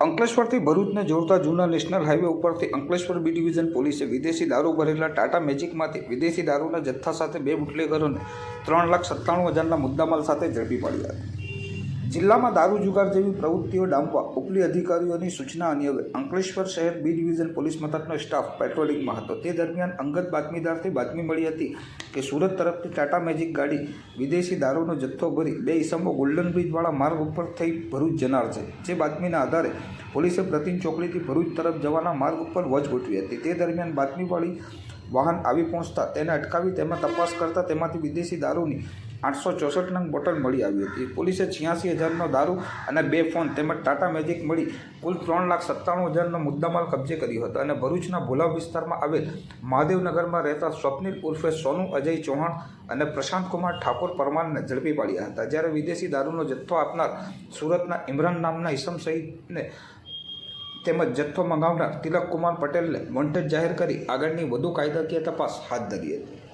અંકલેશ્વરથી ભરૂચને જોડતા જૂના national highway ઉપરથી અંકલેશ્વર બી ડિવિઝન પોલીસે વિદેશી દારૂ ભરેલા ટાટા મેજિકમાંથી વિદેશી દારૂના જથ્થા સાથે બે બુટલેગરોને ત્રણ લાખ સત્તાણું હજારના મુદ્દામાલ સાથે ઝડપી પાડ્યા. હતા જિલ્લામાં દારૂ જુગાર જેવી પ્રવૃત્તિઓ ડામવા ઉપલી અધિકારીઓની સૂચના અન્વયે અંકલેશ્વર શહેર બી ડિવિઝન પોલીસ મથકનો સ્ટાફ પેટ્રોલિંગમાં હતો. તે દરમિયાન અંગત બાતમીદારથી બાતમી મળી હતી કે સુરત તરફથી ટાટા મેજિક ગાડી વિદેશી દારૂનો જથ્થો ભરી બે ઇસમો ગોલ્ડન બ્રિજવાળા માર્ગ ઉપર થઈ ભરૂચ જનાર છે. જે બાતમીના આધારે પોલીસે પ્રતિન ચોકડીથી ભરૂચ તરફ જવાના માર્ગ ઉપર વચ ગોઠવી હતી. તે દરમિયાન બાતમીવાળી વાહન આવી પહોંચતા તેને અટકાવી તેમાં તપાસ કરતા તેમાંથી વિદેશી દારૂની આઠસો ચોસઠ નંગ બોટલ મળી આવી હતી. પોલીસે છ્યાસી હજારનો દારૂ અને બે ફોન તેમજ ટાટા મેજિક મળી કુલ ત્રણ લાખ સત્તાણું હજારનો મુદ્દામાલ કબજે કર્યો હતો અને ભરૂચના ભોલાવ વિસ્તારમાં આવેલ મહાદેવનગરમાં રહેતા સ્વપ્નિલ ઉર્ફે સોનુ અજય ચૌહાણ અને પ્રશાંત કુમાર ઠાકોર પરમારને ઝડપી પાડ્યા હતા. જ્યારે વિદેશી દારૂનો જથ્થો આપનાર સુરતના ઇમરાન નામના ઈસમ સહિતને તેમજ જથ્થો મંગાવનાર તિલક કુમાર પટેલને વોન્ટેડ જાહેર કરી આગળની વધુ કાયદાકીય તપાસ હાથ ધરી હતી